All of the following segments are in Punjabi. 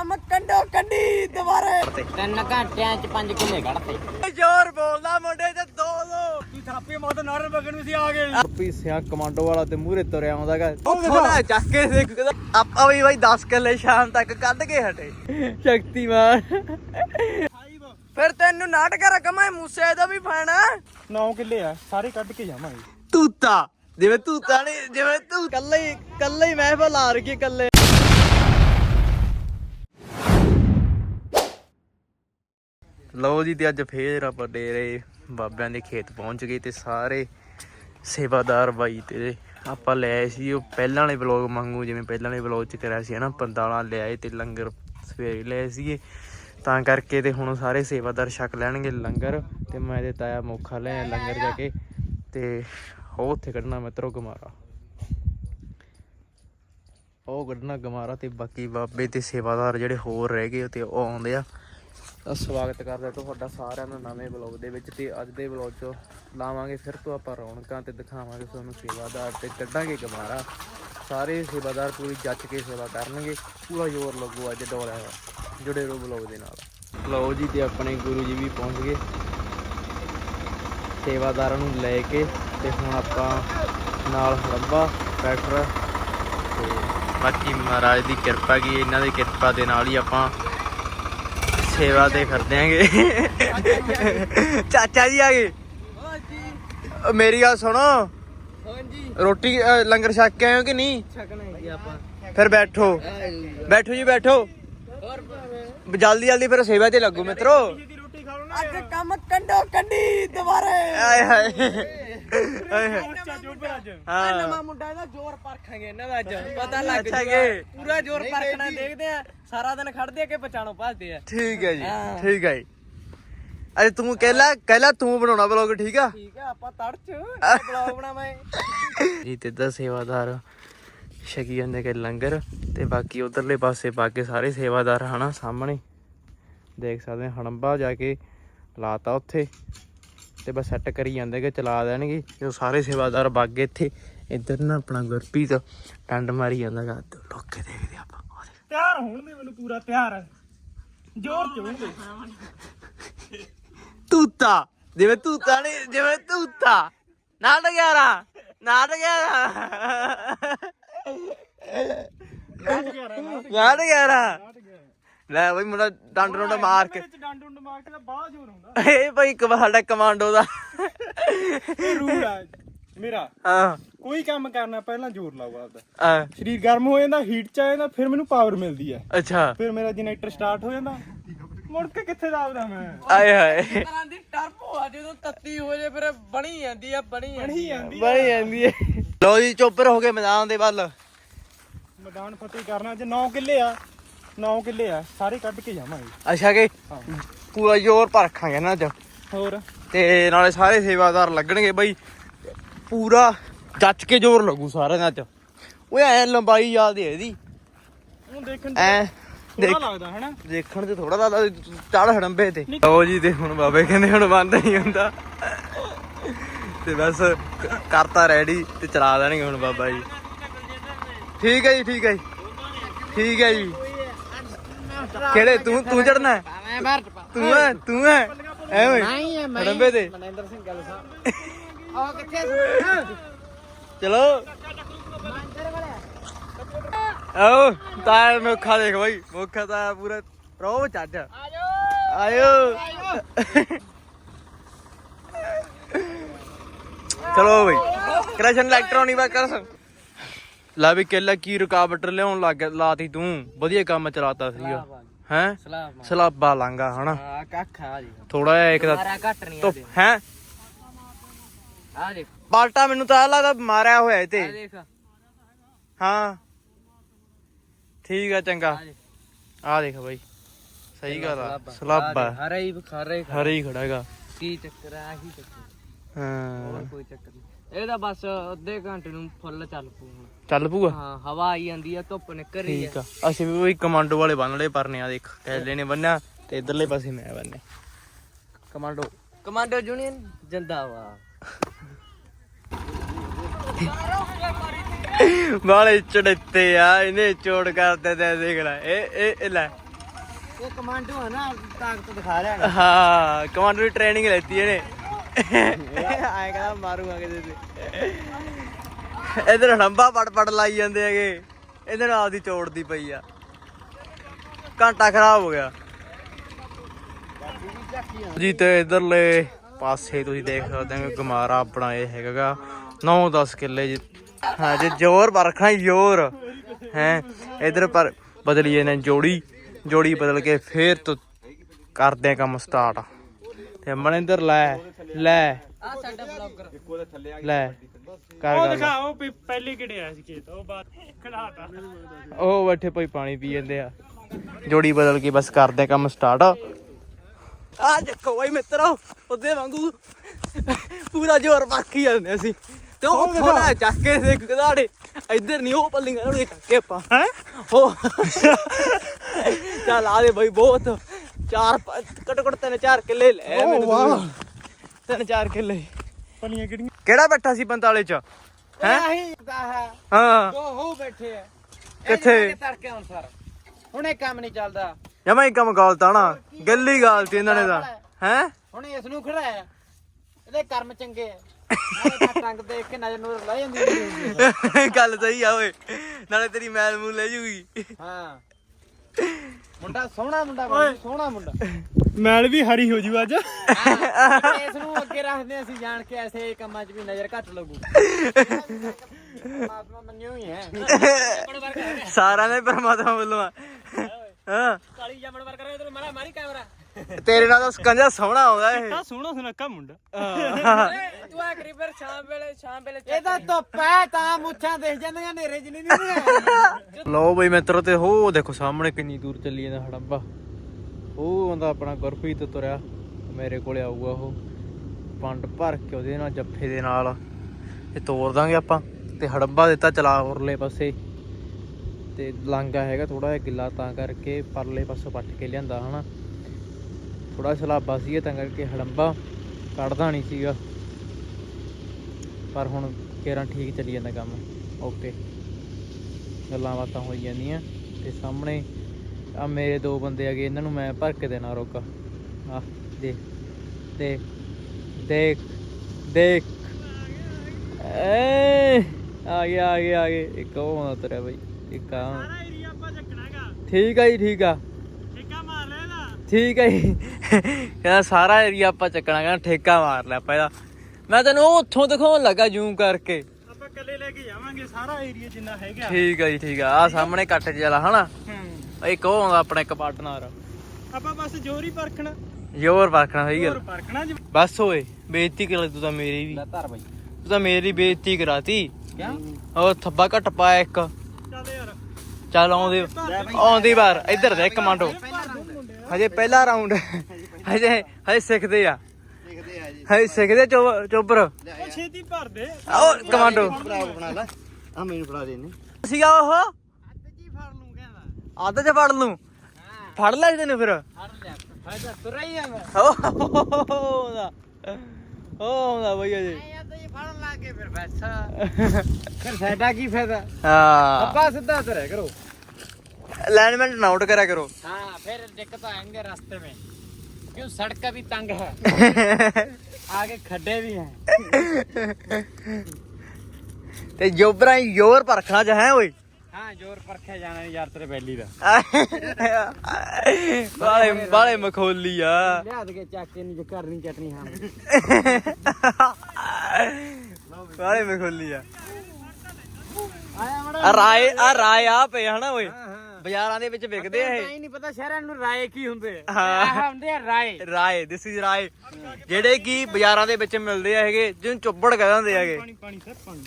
ਕੰਮ ਕੰਡੋ ਕੰਡੀ ਦੁਬਾਰੇ। ਤਿੰਨ ਘੰਟਿਆਂ ਚ 5 ਕਿੱਲੇ ਕੱਢਤੇ। ਜ਼ੋਰ ਬੋਲਦਾ ਮੁੰਡੇ ਤੇ ਦੋ ਦੋ। ਤੂੰ ਥਾਪੀ ਮਾਤ ਨਾਰ ਬਗਣ ਨੂੰ ਸੀ ਆ ਗਏ ਪੀਸਿਆ ਕਮਾਂਡੋ ਵਾਲਾ ਤੇ ਮੂਰੇ ਤੁਰਿਆ ਆਉਂਦਾਗਾ ਥੋੜਾ ਚੱਕ ਕੇ ਦੇਖਦਾ ਆਪਾਂ ਵੀ ਬਾਈ 10 ਕਿੱਲੇ ਸ਼ਾਮ ਤੱਕ ਕੱਢ ਕੇ ਹਟੇ। ਸ਼ਕਤੀਮਾਨ। ਫਿਰ ਤੈਨੂੰ ਨਾਟਕ ਰਕਮਾਂ ਮੂਸੇ ਦਾ ਵੀ ਫਾਣਾ 9 ਕਿੱਲੇ ਆ ਸਾਰੇ ਕੱਢ ਕੇ ਜਾਵਾਂਗੇ। ਤੂਤਾ। ਜਿਵੇਂ ਤੂਤਾ ਨਹੀਂ ਜਿਵੇਂ ਤੂੰ ਕੱਲੇ ਹੀ ਕੱਲੇ ਹੀ ਮਹਿਫਲ ਆ ਰਹੀ ਕੱਲੇ। ਲਓ ਜੀ ਤੇ ਅੱਜ ਫੇਰ ਆਪਾਂ ਡੇਰੇ ਬਾਬਿਆਂ ਦੇ ਖੇਤ ਪਹੁੰਚ ਗਏ ਤੇ ਸਾਰੇ ਸੇਵਾਦਾਰ ਬਾਈ ਤੇ ਆਪਾਂ ਲੈ ਸੀ ਉਹ ਪਹਿਲਾਂ ਵਾਲੇ ਵਲੌਗ ਮੰਗੂ ਜਿਵੇਂ ਪਹਿਲਾਂ ਵਾਲੇ ਵਲੌਗ ਚ ਕਰਿਆ ਸੀ ਹਨਾ ਪੰਦਾਲਾਂ ਲੈ ਆਏ ਤੇ ਲੰਗਰ ਸਵੇਰੇ ਲਏ ਸੀਗੇ। ਤਾਂ ਕਰਕੇ ਤੇ ਹੁਣ ਸਾਰੇ ਸੇਵਾਦਾਰ ਛਕ ਲੈਣਗੇ ਲੰਗਰ ਤੇ ਮੈਂ ਤੇ ਤਾਇਆ ਮੋਖਾ ਲੈ ਲੰਗਰ ਜਾ ਕੇ ਤੇ ਉਹ ਉੱਥੇ ਕੱਢਣਾ ਮਿੱਤਰੋ ਗਮਾਰਾ। ਉਹ ਕੱਢਣਾ ਗਮਾਰਾ ਤੇ ਬਾਕੀ ਬਾਬੇ ਤੇ ਸੇਵਾਦਾਰ ਜਿਹੜੇ ਹੋਰ ਰਹਿ ਗਏ ਤੇ ਉਹ ਆਉਂਦੇ ਆ। ਸਵਾਗਤ ਕਰਦੇ ਤੁਹਾਡਾ ਸਾਰਿਆਂ ਦਾ ਨਵੇਂ ਵਲੌਗ ਦੇ ਵਿੱਚ ਤੇ ਅੱਜ ਦੇ ਵਲੌਗ 'ਚ ਲਾਵਾਂਗੇ ਫਿਰ ਤੋਂ ਆਪਾਂ ਰੌਣਕਾਂ ਤੇ ਦਿਖਾਵਾਂਗੇ ਤੁਹਾਨੂੰ ਸੇਵਾਦਾਰ ਤੇ ਕੱਢਾਂਗੇ ਗਮਾਰਾ ਸਾਰੇ ਸੇਵਾਦਾਰ ਪੂਰੀ ਜੱਜ ਕੇ ਸੇਵਾ ਕਰਨਗੇ, ਪੂਰਾ ਜ਼ੋਰ ਲੱਗੂ ਅੱਜ ਡੋਲਿਆ ਹੋਇਆ ਜੁੜੇ ਰਹੋ ਵਲੌਗ ਦੇ ਨਾਲ। ਲਓ ਜੀ ਤੇ ਆਪਣੇ ਗੁਰੂ ਜੀ ਵੀ ਪਹੁੰਚ ਗਏ। ਸੇਵਾਦਾਰਾਂ ਨੂੰ ਲੈ ਕੇ ਤੇ ਹੁਣ ਆਪਾਂ ਨਾਲ ਹੜੰਬਾ ਟਰੈਕਟਰ ਤੇ ਬਾਕੀ ਮਹਾਰਾਜ ਦੀ ਕਿਰਪਾ ਕੀ ਇਹਨਾਂ ਦੀ ਕਿਰਪਾ ਦੇ ਨਾਲ ਹੀ ਆਪਾਂ ਸੇਵਾ ਤੇ ਕਰਦੇ ਆਂਗੇ। ਚਾਚਾ ਜੀ ਆ ਗਏ। ਅ, ਮੇਰੀ ਗੱਲ ਸੁਣੋ। ਹਾਂਜੀ ਰੋਟੀ ਅ, ਲੰਗਰ ਛਕ ਕੇ ਆਏ ਕਿ ਨਹੀਂ? ਛਕਣਾ ਹੈ ਆਪਾਂ ਫਿਰ ਬੈਠੋ। ਬੈਠੋ ਜੀ ਬੈਠੋ। ਜਲਦੀ ਜਲਦੀ ਫਿਰ ਸੇਵਾ ਤੇ ਲੱਗੋ ਮਿੱਤਰੋ। ਅੱਜ ਕੰਮ ਕੰਡੋ ਕੰਡੀ ਦੁਬਾਰੇ। ਆਏ ਹਾਏ। ਆਏ ਹਾਏ। ਬੱਚਾ ਜੋਬਰ ਅੱਜ। ਹਾਂ। ਨਵਾਂ ਮੁੰਡਾ ਇਹਦਾ ਜ਼ੋਰ ਪਰਖਾਂਗੇ ਇਹਨਾਂ ਦਾ ਅੱਜ। ਪਤਾ ਲੱਗ ਅੱਛਾ ਜੂਗਾ। ਜੀ। ਪੂਰਾ ਜ਼ੋਰ ਪਰਖਣਾ ਦੇਖਦੇ ਆ ਸਾਰਾ ਦਿਨ ਖੜਦੇ ਆ ਕਿ ਪਛਾਣੋ ਭੱਜਦੇ ਆ। ਠੀਕ ਹੈ ਜੀ ਹਾਂ। ਠੀਕ ਹੈ ਜੀ। ਅਰੇ ਤੂੰ ਕਹਿਲਾ ਕਹਿਲਾ ਤੂੰ ਬਣਾਉਣਾ ਵਲੌਗ ਠੀਕ ਆ? ਠੀਕ ਆ ਆਪਾਂ ਤੜ ਚ ਬਲੌਗ ਬਣਾਵਾਂ ਜੀ ਤੇ ਦਾ ਸੇਵਾਦਾਰ ਛਕੀ ਜਾਂਦੇ ਕਿ ਲੰਗਰ ਤੇ ਬਾਕੀ ਉਧਰਲੇ ਪਾਸੇ ਬਾਕੀ ਸਾਰੇ ਸੇਵਾਦਾਰ ਹਨਾ ਸਾਹਮਣੇ। ਦੇਖ ਸਕਦੇ ਹਣੰਬਾ ਜਾ ਕੇ ਲਾਤਾ ਉੱਥੇ। ਤੇ ਬਸ ਸੈੱਟ ਕਰੀ ਜਾਂਦੇ ਕਿ ਚਲਾ ਦੇਣਗੇ। ਜੋ ਸਾਰੇ ਸੇਵਾਦਾਰ ਬਾਗੇ ਇੱਥੇ। ਇੱਧਰ ਨਾ ਆਪਣਾ ਗੁਰਪ੍ਰੀਤ ਟੰਡ ਮਾਰੀ ਜਾਂਦਾ ਗਾ। ਲੋਕੇ ਦੇਖਦੇ ਆਪਾਂ। ਤਿਆਰ ਹੋਣ ਦੇ ਮੈਨੂੰ ਪੂਰਾ ਤਿਆਰ। ਹੈ ਜ਼ੋਰ ਚੋਂਦੇ ਤੂਤਾ। ਜਿਵੇਂ ਤੂਤਾ ਨਹੀਂ ਜਿਵੇਂ ਤੂਤਾ। ਨਾਟਕ ਯਾਰਾ ਨਾਟਕ ਯਾਰਾ ਨਾਟਕ ਯਾਰਾ ਲੈ ਬਈ ਮੁੰਡਾ ਡੰਡ ਰੋਂਡ ਮਾਰ ਕੇ। ਵਿੱਚ ਡੰਡ ਡੁੰਡ ਮਾਰ ਕੇ ਤਾਂ ਬਾਹਰ ਜ਼ੋਰ ਹੁੰਦਾ। ਇਹ ਬਈ ਇੱਕ ਸਾਡਾ ਕਮਾਂਡੋ ਦਾ। ਇਹ ਰੂਲ ਆ ਮੇਰਾ ਹਾਂ। ਕੋਈ ਕੰਮ ਕਰਨਾ ਪਹਿਲਾਂ ਜ਼ੋਰ ਲਾਓ ਆਪਦਾ। ਹਾਂ, ਸਰੀਰ ਗਰਮ ਹੋ ਜਾਂਦਾ ਹੀਟ ਚ ਆ ਜਾਂਦਾ ਫਿਰ ਮੈਨੂੰ ਪਾਵਰ ਮਿਲਦੀ ਹੈ ਅੱਛਾ। ਫਿਰ ਮੇਰਾ ਜਨਰੇਟਰ ਸਟਾਰਟ ਹੋ ਜਾਂਦਾ। ਮੁੜ ਕੇ ਕਿੱਥੇ ਦਾਬਦਾ ਮੈਂ? ਆਏ ਹਾਏ। ਤਰ੍ਹਾਂ ਦੀ ਟਰਬੋ ਆ ਜਦੋਂ ਤੱਤੀ ਹੋ ਜੇ ਫਿਰ ਬਣੀ ਜਾਂਦੀ ਆ ਬਣੀ ਬਣੀ ਜਾਂਦੀ ਬਣੀ ਜਾਂਦੀ ਹੈ ਲੋ ਜੀ ਚੋਪਰ ਹੋ ਗਏ ਮੈਦਾਨ ਦੇ ਵੱਲ। ਮੈਦਾਨ ਫਤਿਹ ਕਰਨਾ ਅੱਜ 9 ਕਿੱਲੇ ਆ। 9 ਕਿੱਲੇ ਆ ਸਾਰੇ ਕੱਢ ਕੇ ਜਾਵਾਂਗੇ। ਅੱਛਾ ਕਿ ਹਾਂ ਪੂਰਾ ਜ਼ੋਰ ਪਰਖਾਂਗੇ ਨਾ ਅੱਜ। ਹੋਰ? ਤੇ ਨਾਲੇ ਸਾਰੇ ਸੇਵਾਦਾਰ ਲੱਗਣਗੇ ਬਈ। ਪੂਰਾ ਜੱਜ ਕੇ ਜ਼ੋਰ ਲੱਗੂ ਸਾਰਿਆਂ ਚ ਓਏ ਐ ਲੰਬਾਈ ਯਾਦ ਹੈ ਇਹਦੀ ਹੁਣ ਦੇਖਣ ਐ ਥੋੜਾ ਦੇਖ ਲੱਗਦਾ ਹੈਨਾ? ਦੇਖਣ ਤੇ ਥੋੜਾ ਲੱਗਦਾ ਚੜ ਹੜੰਬੇ ਤੇ। ਲਓ ਜੀ ਤੇ ਹੁਣ ਬਾਬੇ ਕਹਿੰਦੇ ਹੁਣ ਬੰਦ ਨਹੀਂ ਹੁੰਦਾ। ਤੇ ਬਸ ਕ- ਕਰਤਾ ਰੈਡੀ ਤੇ ਚਲਾ ਦੇਣਗੇ ਹੁਣ ਬਾਬਾ ਜੀ। ਠੀਕ ਹੈ ਜੀ ਠੀਕ ਹੈ ਜੀ। ਠੀਕ ਹੈ ਜੀ। ਕਿਹੜੇ? ਤੂੰ ਤੂੰ ਚੜਨਾ ਹੈ? ਮੈਂ ਬਾਹਰ ਤੂੰ ਹੈ? ਤੂੰ ਹੈ? ਐਵੇਂ ਨਹੀਂ ਹੈ ਮੈਂ ਹੜੰਬੇ ਤੇ ਮਨਿੰਦਰ ਸਿੰਘ ਗੱਲ ਸਾਹਿਬ ਉਹ ਕਿੱਥੇ ਚਲੋ। ਆਓ ਤਾਰ ਮੁੱਖਾ ਦੇਖ ਬਾਈ। ਮੁੱਖਾ ਤਾਂ ਪੂਰਾ ਰੋ ਚੱਜ ਆਇਓ। ਚਲੋ ਬਈ। ਕ੍ਰਸ਼ਨ ਇਲੈਕਟ੍ਰੋਨਿਕ ਵਾ ਕਰ। ਲਾ ਵੀ ਕਿੱਲਾ ਕੀ ਰੁਕਾਵਟ ਲਿਆਉਣ ਲੱਗ ਗਿਆ ਲਾਤੀ ਤੂੰ ਵਧੀਆ ਕੰਮ ਚਲਾਤਾ ਸੀਗਾ ਹੈ? ਸਲਾਮ ਸਲਾਬਾ ਲਾਂਗਾ ਹਨਾ? ਆ ਕੱਖ ਆ ਜੀ। ਥੋੜਾ ਜਿਹਾ ਇੱਕ ਦਾ ਮਾਰਾ ਘੱਟ ਨਹੀਂ ਆ ਧੁੱਪ ਦੇਖ ਹੈ? ਆ ਦੇਖ। ਬਾਲਟਾ ਮੈਨੂੰ ਤਾਂ ਐਂ ਲੱਗਦਾ ਮਾਰਿਆ ਹੋਇਆ ਇਹ ਆ ਤੇ ਦੇਖ। ਹਾਂ। ਠੀਕ ਆ ਚੰਗਾ। ਆ ਦੇਖ। ਆ ਦੇਖ ਬਾਈ। ਸਹੀ ਗੱਲ ਆ। ਸਲਾਬਾ। ਸਲਾਬਾ। ਆ ਦੇਖ, ਹਰਾ ਹੀ ਖਰਾ ਹੀ ਹਰੇ ਹੀ ਖੜਾ ਹੈਗਾ। ਕੀ ਚੱਕਰ ਆ ਆਹੀ ਚੱਕਰ। ਹਾਂ। ਹੋਰ ਕੋਈ ਚੱਕਰ ਨਹੀਂ। ਇਹਦਾ ਬਸ ਅੱਧੇ ਘੰਟੇ ਨੂੰ ਫੁੱਲ ਚੱਲ ਪੂ ਹੁਣ। ਚੱਲ ਪੂਗਾ ਹਾਂ ਹਵਾ ਆਈ ਜਾਂਦੀ ਆ ਧੁੱਪ ਨਿਕਲ ਰਹੀ ਠੀਕ ਆ। ਆ ਅਸੀਂ ਵੀ ਉਹੀ ਕਮਾਂਡੋ ਵਾਲੇ ਬੰਨ ਲਏ ਪਰਨੇ ਆ ਦੇਖ ਕੈਲੇ ਨੇ ਬੰਨਿਆ ਤੇ ਇਧਰਲੇ ਪਾਸੇ ਮੈਂ ਬੰਨੇ ਕਮਾਂਡੋ। ਕਮਾਂਡੋ ਯੂਨੀਅਨ ਜਿੰਦਾਬਾਦ। ਵਾਲੇ ਚੜੱਤੇ ਆ ਇਹਨੇ ਚੋੜ ਕਰਦੇ ਤੇ ਦੇਖ ਲੈ ਇਹ ਇਹ ਇਹ ਲੈ। ਇਹ ਕਮਾਂਡੋ ਹੈ ਨਾ ਤਾਕਤ ਦਿਖਾ ਰਿਹਾ ਹਾਂ। ਕਮਾਂਡੋ ਦੀ ਟ੍ਰੇਨਿੰਗ ਲੈਤੀ ਇਹਨੇ। ਆਏ ਕਹਿੰਦਾ ਮਾਰੂਗਾ ਕਿਤੇ ਤੇ। ਇਧਰ ਹੰਬਾ ਪੜ ਪੜ ਲਾਈ ਜਾਂਦੇ ਹੈਗੇ। ਇਹਦੇ ਨਾਲ ਆਪਦੀ ਚੋੜਦੀ ਪਈ ਆ। ਘੰਟਾ ਖਰਾਬ ਹੋ ਗਿਆ। ਜੀ ਤੇ ਇਧਰਲੇ ਪਾਸੇ ਤੁਸੀਂ ਦੇਖ ਸਕਦੇ ਹੋ ਗਮਾਰਾ ਆਪਣਾ ਇਹ ਹੈਗਾ 9-10 ਕਿੱਲੇ ਜੀ। ਹਾਂ, ਜੇ ਜ਼ੋਰ ਪਰ ਰੱਖਣਾ ਜ਼ੋਰ। ਹੈ, ਇਧਰ ਪਰ ਬਦਲੀਏ ਨੇ ਜੋੜੀ। ਜੋੜੀ ਬਦਲ ਕੇ ਫੇਰ ਤੋਂ ਕਰਦੇ ਕੰਮ ਸਟਾਰਟ ਤੇ ਮਨਿੰਦਰ ਲੈ ਲੈ। ਆ ਸਾਡਾ ਬਲੌਗਰ ਲੈ ਕਰ ਉਹ ਗੱਲ ਦਿਖਾ ਉਹ ਵੀ ਪਹਿਲੀ ਕਿਹੜੇ ਆਇਆ ਸੀ ਖੇਤ ਉਹ ਬਾਅਦ ਖੜਾਤਾ ਉਹ ਬੈਠੇ ਭਾਈ ਪਾਣੀ ਪੀ ਜਾਂਦੇ ਆ। ਜੋੜੀ ਬਦਲ ਕੇ ਬਸ ਕਰਦੇ ਆ ਕੰਮ ਸਟਾਰਟ ਆ ਦੇਖੋ ਬਈ ਮਿੱਤਰੋ ਉਹਦੇ ਵਾਂਗੂ ਪੂਰਾ ਜ਼ੋਰ ਬਾਕੀ ਜਾਂਦੇ ਅਸੀਂ। ਤੇ ਉਹ ਥੋੜਾ ਚੱਕ ਕੇ ਦੇ ਗਦਾੜੇ ਇੱਧਰ ਨਹੀਂ ਉਹ ਪੱਲੀਆਂ ਨੂੰ ਚੱਕ ਕੇ ਆਪਾਂ। ਹੈ? ਉਹ ਚੱਲ ਆ ਦੇ ਬਈ ਬਹੁਤ। ਚਾਰ ਘੱਟੋ ਘੱਟ ਤਿੰਨ ਚਾਰ ਕਿੱਲੇ ਲੈ ਵਾਹ। ਤਿੰਨ ਚਾਰ ਕਿੱਲੇ। ਪਲੀਆਂ ਕਿਹੜੀਆਂ? ਕਿਹੜਾ ਬੈਠਾ ਸੀ 45 ਚ? ਹੈ? ਆਹੀ ਦਾ ਹੈ। ਹਾਂ। ਦੋ ਹੋ ਬੈਠੇ ਆ। ਕਿੱਥੇ? ਤੜਕੇ ਅਨਸਾਰ ਹੁਣ ਇਹ ਕੰਮ ਨਹੀਂ ਚੱਲਦਾ। ਜਮਾ ਹੀ ਕੰਮ ਗਾਲਤਾ ਨਾ। ਗੱਲੀ ਗਾਲਤੀ ਇਹਨਾਂ ਨੇ ਤਾਂ। ਹੈ? ਹੁਣ ਇਸ ਨੂੰ ਖੜਾਇਆ। ਇਹਦੇ ਕਰਮ ਚੰਗੇ ਆ। ਨਾਲੇ ਤਾਂ ਟੰਗ ਦੇਖ ਕੇ ਨਜ਼ਰ ਨੂਰ ਲੈ ਜਾਂਦੀ। ਗੱਲ ਸਹੀ ਆ ਓਏ। ਨਾਲੇ ਤੇਰੀ ਮੈਲ ਮੂਲ ਲੈ ਜੂਗੀ। ਹਾਂ। ਮੁੰਡਾ ਸੋਹਣਾ ਮੁੰਡਾ ਸੋਹਣਾ ਮੁੰਡਾ। ਮੈਲ ਵੀ ਹਰੀ ਹੋ ਜੂ ਅੱਜ। ਇਸ ਨੂੰ ਅੱਗੇ ਰੱਖਦੇ ਅਸੀਂ ਜਾਣ ਕੇ ਐਸੇ ਕੰਮਾਂ 'ਚ ਵੀ ਨਜ਼ਰ ਘੱਟ ਲੱਗੂ। ਪਰਮਾਤਮਾ ਮੰਨਿਓ ਹੀ। ਹੈ ਸਾਰਿਆਂ ਨੇ ਪਰਮਾਤਮਾ ਵੱਲੋਂ ਆ। ਹਾਂ। ਕਾਲੀ ਜਮਣ ਵਰ ਕਰੇ ਤੈਨੂੰ ਮਾਰਾ ਮਾਰੀ ਕੈਮਰਾ। ਤੇਰੇ ਨਾਲ ਤਾਂ ਸਕੰਜਾ ਸੋਹਣਾ ਆਉਂਦਾ ਇਹ। ਆ ਸੋਹਣਾ ਸੁਨੱਖਾ ਮੁੰਡਾ। ਤੂੰ ਆ ਕਰੀ ਫਿਰ ਸ਼ਾਮ ਵੇਲੇ ਸ਼ਾਮ ਵੇਲੇ ਇਹਦਾ ਧੁੱਪ ਹੈ ਤਾਂ ਮੁੱਛਾਂ ਦਿਖ ਜਾਂਦੀਆਂ ਨੇਰੇ 'ਚ ਨਹੀਂ ਦਿਖਦੀਆਂ ਲਓ ਬਈ ਮਿੱਤਰੋ ਤੇ ਹੋ ਦੇਖੋ ਸਾਹਮਣੇ ਕਿੰਨੀ ਦੂਰ ਚੱਲੀ ਜਾਂਦਾ ਹੜੰਬਾ। ਉਹ ਆਉਂਦਾ ਆਪਣਾ ਗੁਰਪ੍ਰੀਤ ਤੁਰਿਆ ਮੇਰੇ ਕੋਲੇ ਆਊਗਾ ਉਹ। ਪੰਡ ਭਰ ਕੇ ਉਹਦੇ ਨਾਲ ਜੱਫੇ ਦੇ ਨਾਲ। ਤੇ ਤੋੜ ਦਾਂਗੇ ਆਪਾਂ ਤੇ ਹੜੰਬਾ ਦਿੱਤਾ ਚਲਾ ਉਰਲੇ ਪਾਸੇ। ਤੇ ਲਾਂਗਾ ਹੈਗਾ ਥੋੜਾ ਜਿਹਾ ਗਿੱਲਾ ਤਾਂ ਕਰਕੇ ਪਰਲੇ ਪਾਸੋਂ ਪੱਟ ਕੇ ਲਿਆਂਦਾ ਹਨਾ। ਥੋੜਾ ਸਲਾਬਾ ਸੀ ਤਾਂ ਕਰਕੇ ਹੜੰਬਾ ਕੱਢਦਾ ਨਹੀਂ ਸੀਗਾ। ਪਰ ਹੁਣ ਕੇਰਾਂ ਠੀਕ ਚੱਲੀ ਜਾਂਦਾ ਕੰਮ। ਓਕੇ। ਗੱਲਾਂ ਬਾਤਾਂ ਹੋਈ ਜਾਂਦੀਆਂ ਤੇ ਸਾਹਮਣੇ ਆ ਮੇਰੇ ਦੋ ਬੰਦੇ ਹੈਗੇ ਇਹਨਾਂ ਨੂੰ ਮੈਂ ਭਰ ਕੇ ਦੇਣਾ ਰੋਕ। ਆ ਦੇਖ। ਦੇਖ। ਦੇਖ। ਦੇਖ। ਏ ਆ ਗਿਆ ਆ ਗਿਆ ਆ ਗਿਆ। ਇੱਕ ਉਹ ਆਉਂਦਾ ਤੁਰਿਆ ਬਈ। ਇੱਕ ਆ। ਏਰੀਆ ਆਪਾਂ ਚੱਕਣਾਗਾ। ਠੀਕ ਆ ਜੀ ਠੀਕ ਆ। ਠੀਕ ਹੈ ਜੀ। ਕਹਿੰਦਾ ਸਾਰਾ ਏਰੀਆ ਆਪਾਂ ਚੱਕਣਾ ਕਹਿੰਦਾ ਠੇਕਾ ਮਾਰ ਲਿਆ ਆਪਾਂ ਇਹਦਾ। ਮੈਂ ਤੈਨੂੰ ਉਹ ਉੱਥੋਂ ਦਿਖਾਉਣ ਲੱਗਾ ਜ਼ੂਮ ਕਰਕੇ। ਆਪਾਂ ਕੱਲੇ ਲੈ ਕੇ ਜਾਵਾਂਗੇ ਸਾਰਾ ਏਰੀਆ ਜਿੰਨਾ ਹੈਗਾ। ਠੀਕ ਆ ਜੀ ਠੀਕ ਆ ਆ ਸਾਹਮਣੇ ਕੱਟ ਚਲਾ ਹਨਾ? ਹੂੰ। ਇੱਕ ਉਹ ਆਉਂਦਾ ਆਪਣਾ ਇੱਕ ਪਾਰਟਨਰ ਆਪਾਂ ਬਸ ਜ਼ੋਰ ਹੀ ਪਰਖਣਾ। ਯੋਰ ਵਰਖਣਾ ਸਹੀ ਜ਼ੋਰ ਗੱਲ ਪਰਖਣਾ ਬਸ ਓਏ ਬੇਇੱਜ਼ਤੀ ਕਰ ਲਈ ਤੂੰ ਤਾਂ ਮੇਰੀ ਵੀ। ਲੈ ਧਰ ਬਈ। ਤੂੰ ਤਾਂ ਮੇਰੀ ਬੇਇੱਜ਼ਤੀ ਕਰਾਤੀ। ਕਿਉਂ ਉਹ ਥੱਬਾ ਘੱਟ ਪਾਇਆ ਇੱਕ। ਚੱਲ ਯਾਰ। ਚੱਲ ਆਉਂਦੀ ਆਉਂਦੀ ਵਾਰ। ਇੱਧਰ ਦੇ ਕਮਾਂਡੋ ਹਜੇ ਪਹਿਲਾ ਰਾਉਂਡ ਹਜੇ ਹਜੇ ਸਿੱਖਦੇ ਆ। ਦੇਖਦੇ ਆ ਜੀ ਹਜੇ ਸਿੱਖਦੇ ਚੋ- ਚੋਬਰ ਉਹ ਛੇਤੀ ਭਰ ਦੇ ਓ ਕਮਾਂਡੋ। ਬਣਾ ਲੈ ਆ ਮੈਨੂੰ ਫੜਾ ਦੇ ਨੇ ਸੀਗਾ ਉਹ? ਅੱਜ ਜੀ ਫੜ ਲੂੰ ਕਹਿੰਦਾ ਅੱਧ ਚ ਫੜ ਲੂੰ। ਫੜ ਲੈ ਤੈਨੂੰ ਫਿਰ। ਫੜ ਲਿਆ ਫਾਇਦਾ ਤੁਰ ਹੀ ਆ ਮੈਂ ਉਹਦਾ ਉਹ ਆਉਂਦਾ ਬਈ ਅਜੇ ਐ ਤਾਂ ਜੀ ਫੜਨ ਲੱਗ ਗਏ ਫਿਰ ਬੈਠਾ ਫਿਰ ਸਾਡਾ ਕੀ ਫਾਇਦਾ? ਹਾਂ। ਸਿੱਧਾ ਤੁਰੇ ਕਰੋ। ਅਲਾਈਨਮੈਂਟ ਨੋਟ ਕਰਿਆ ਕਰੋ हाँ फिर दिक्कत आएंगे रास्ते में क्यों सड़क भी तंग है आगे खड्डे भी हैं ਤੇ ਜੋਬਰਾ ਯੋਰ ਪਰਖਣਾ ਚ ਹੈ ਓਏ हाँ जोर परखे जाना नहीं यार तेरे बैली दा ਬਾਲੇ ਬਾਲੇ ਮਖੋਲੀ ਆ लिया के चक के नीचे करनी चटनी हाँ ਬਾਲੇ ਮਖੋਲੀ ਆ आया बड़ा ਆ ਰਾਏ ਆ ਰਾਏ ਆ ਪਏ ਹਨਾ ਓਏ हाँ हाँ ਬਾਜ਼ਾਰਾਂ ਦੇ ਵਿੱਚ ਵਿਕਦੇ ਆ ਇਹ। ਨਹੀਂ ਪਤਾ ਸ਼ਹਿਰਾਂ ਨੂੰ ਰਾਏ ਕੀ ਹੁੰਦੇ ਆ। ਆਹ ਹੁੰਦੇ ਆ ਰਾਏ। ਰਾਏ ਦਿਸ ਇਜ਼ ਰਾਏ। ਜਿਹੜੇ ਕੀ ਬਾਜ਼ਾਰਾਂ ਦੇ ਵਿੱਚ ਮਿਲਦੇ ਆ ਹੈਗੇ ਜਿਹਨੂੰ ਚੁੱਬੜ ਕਹਿ ਦਿੰਦੇ ਹੈਗੇ। ਪਾਣੀ ਪਾਣੀ ਸਰ ਪਾਣੀ।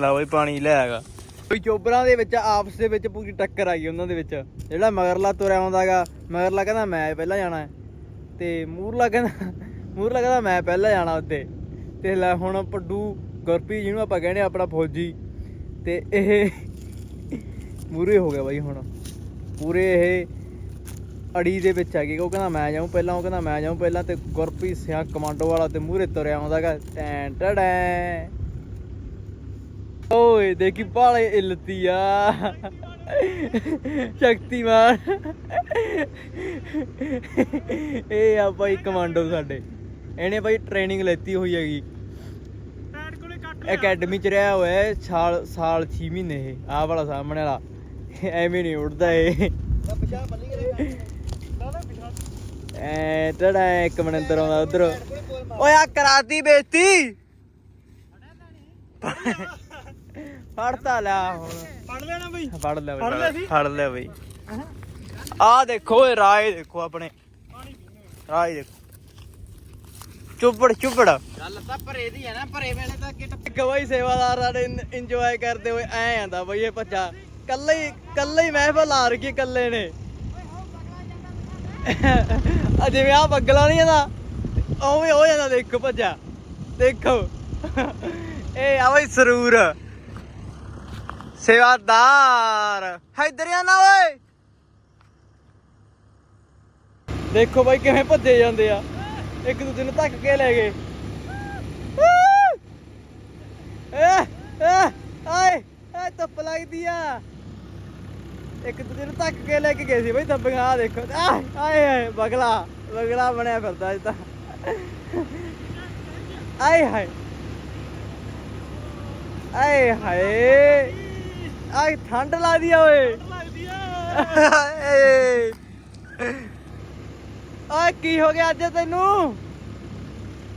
ਲਓ ਬਈ ਪਾਣੀ ਲੈ ਆਗਾ ਕੋਈ ਚੋਬਰਾਂ ਦੇ ਵਿੱਚ ਆਪਸ ਦੇ ਵਿੱਚ ਪੂਰੀ ਟੱਕਰ ਆ ਗਈ ਉਹਨਾਂ ਦੇ ਵਿੱਚ। ਜਿਹੜਾ ਮਗਰਲਾ ਤੁਰਿਆ ਆਉਂਦਾਗਾ ਮਗਰਲਾ ਕਹਿੰਦਾ ਮੈਂ ਪਹਿਲਾਂ ਜਾਣਾ ਤੇ ਮੂਰਲਾ ਕਹਿੰਦਾ ਮੂਰਲਾ ਕਹਿੰਦਾ ਮੈਂ ਪਹਿਲਾਂ ਜਾਣਾ ਉੱਤੇ ਤੇ ਲੈ ਹੁਣ ਪੱਡੂ ਗੁਰਪ੍ਰੀਤ ਜਿਹਨੂੰ ਆਪਾਂ ਕਹਿੰਦੇ ਆਪਣਾ ਫੌਜੀ। ਤੇ ਇਹ ਮੂਰੇ ਹੋ ਗਿਆ ਬਾਈ ਹੁਣ। ਪੂਰੇ ਇਹ ਅੜੀ ਦੇ ਵਿੱਚ ਆ ਗਏ। ਉਹ ਕਹਿੰਦਾ ਮੈਂ ਜਾਊਂ ਪਹਿਲਾਂ ਉਹ ਕਹਿੰਦਾ ਮੈਂ ਜਾਊਂ ਪਹਿਲਾਂ ਤੇ ਗੁਰਪ੍ਰੀਤ ਸਿਆ ਕਮਾਂਡੋ ਵਾਲਾ ਤੇ ਮੂਰੇ ਤੁਰਿਆ ਆਉਂਦਾਗਾ ਟੈਂ ਟੜੈ ਓਏ ਦੇਖੀ ਪਾਲੇ ਇਲਤੀ ਆ। ਸ਼ਕਤੀਮਾਨ। ਇਹ ਆ ਬਾਈ ਕਮਾਂਡੋ ਸਾਡੇ। ਇਹਨੇ ਬਾਈ ਟ੍ਰੇਨਿੰਗ ਲੈਤੀ ਹੋਈ ਹੈਗੀ। ਅਕੈਡਮੀ ਚ ਰਿਹਾ ਹੋਇਆ ਸਾਲ ਸਾਲ 6 ਮਹੀਨੇ ਇਹ ਆਹ ਵਾਲਾ ਸਾਹਮਣੇ ਵਾਲਾ। ਐਵੇਂ ਨਹੀਂ ਉੱਡਦਾ ਇਹ। ਪਿਛਾ ਬੱਲੀ ਕਰੇ ਦਾਦਾ ਪਿਛਾ ਐ ਟੜਾ ਇੱਕ ਮਨੰਦਰ ਆਉਂਦਾ ਉਧਰ। ਓਏ ਆ ਕਰਾਤੀ ਬੇਇੱਜ਼ਤੀ। ਫੜਤਾ ਲਿਆ ਹੁਣ। ਪੜ ਲੈਣਾ ਬਈ। ਫੜ ਲੈ ਫੜ ਬਈ? ਫੜ ਲੈ ਬਈ। ਆ ਦੇਖੋ ਇਹ ਰਾਏ ਦੇਖੋ ਆਪਣੇ। ਪਾਣੀ ਪੀਣੇ ਰਾਏ ਦੇਖੋ। ਚੁੱਪੜ ਚੁੱਪੜ। ਗੱਲ ਤਾਂ ਭਰੇ ਦੀ ਹੈ ਨਾ ਭਰੇ ਵੇਲੇ ਤਾਂ ਇੱਕ ਬਈ ਸੇਵਾਦਾਰ ਸਾਡੇ ਇੰਜੋਏ ਕਰਦੇ ਹੋਏ ਐ ਆਂਦਾ ਬਈ ਇਹ ਭੱਜਾ। ਕੱਲੇ ਹੀ ਕੱਲੇ ਹੀ ਮਹਿਫਲ ਆ ਰਹੀ ਕੱਲੇ ਨੇ। ਆ ਜਿਵੇਂ ਆ ਬੱਗਲਾ ਨਹੀਂ ਆਂਦਾ ਉਵੇਂ ਹੋ ਜਾਂਦਾ ਦੇਖੋ ਭੱਜਾ। ਦੇਖੋ। ਇਹ ਆ ਬਈ ਸਰੂਰ। ਸੇਵਾਦਾਰ। ਇੱਧਰ ਆ ਨਾ ਓਏ। ਦੇਖੋ ਬਾਈ ਕਿਵੇਂ ਭੱਜੇ ਜਾਂਦੇ ਆ। ਇੱਕ ਦੂਜੇ ਨੂੰ ਧੱਕ ਕੇ ਲੈ ਗਏ। ਏ ਏ ਆਏ ਆਏ ਧੁੱਪ ਲੱਗਦੀ ਆ। ਇੱਕ ਦੂਜੇ ਨੂੰ ਧੱਕ ਕੇ ਲੈ ਕੇ ਗਏ ਸੀ ਬਈ ਧੱਪੀਆਂ ਆ ਦੇਖੋ ਆਏ ਆਏ ਆਏ ਬਗਲਾ ਬਗਲਾ ਬਣਿਆ ਫਿਰਦਾ ਅੱਜ ਤਾਂ। ਆਏ ਹਾਏ ਆਏ ਹਾਏ ਆਏ ਠੰਡ ਲੱਗਦੀ ਆ ਓਏ। ਲੱਗਦੀ ਆ। ਏ ਓਏ ਕੀ ਹੋ ਗਿਆ ਅੱਜ ਤੈਨੂੰ?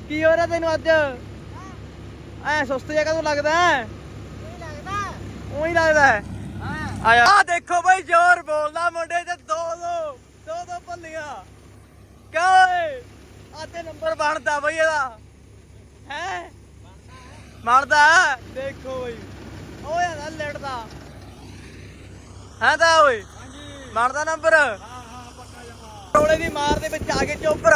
ਕੀ ਹੋ ਰਿਹਾ ਤੈਨੂੰ ਅੱਜ? ਐ ਸੁਸਤ ਜਿਹਾ ਕਦੋਂ ਲੱਗਦਾ? ਹੈ ਉਹੀ ਲੱਗਦਾ। ਹੈ ਆਇਆ। ਆ ਦੇਖੋ ਬਈ ਜ਼ੋਰ ਬੋਲਦਾ ਮੁੰਡੇ ਤੇ ਦੋ ਦੋ ਦੋ ਦੋ ਭੱਲੀਆਂ। ਕਿਉਂ ਓਏ? ਅੱਜ ਨੰਬਰ ਬਣਦਾ ਬਈ ਇਹਦਾ। ਹੈ? ਬਣਦਾ ਹੈ? ਦੇਖੋ ਬਈ। ਓਏ ਨਾ ਲੜਦਾ। ਹੈ ਤਾਂ ਓਏ? ਬਣਦਾ ਨੰਬਰ ਰੋਲੇ ਦੀ ਮਾਰ ਦੇ ਵਿੱਚ ਆ ਕੇ ਚੋਪਰ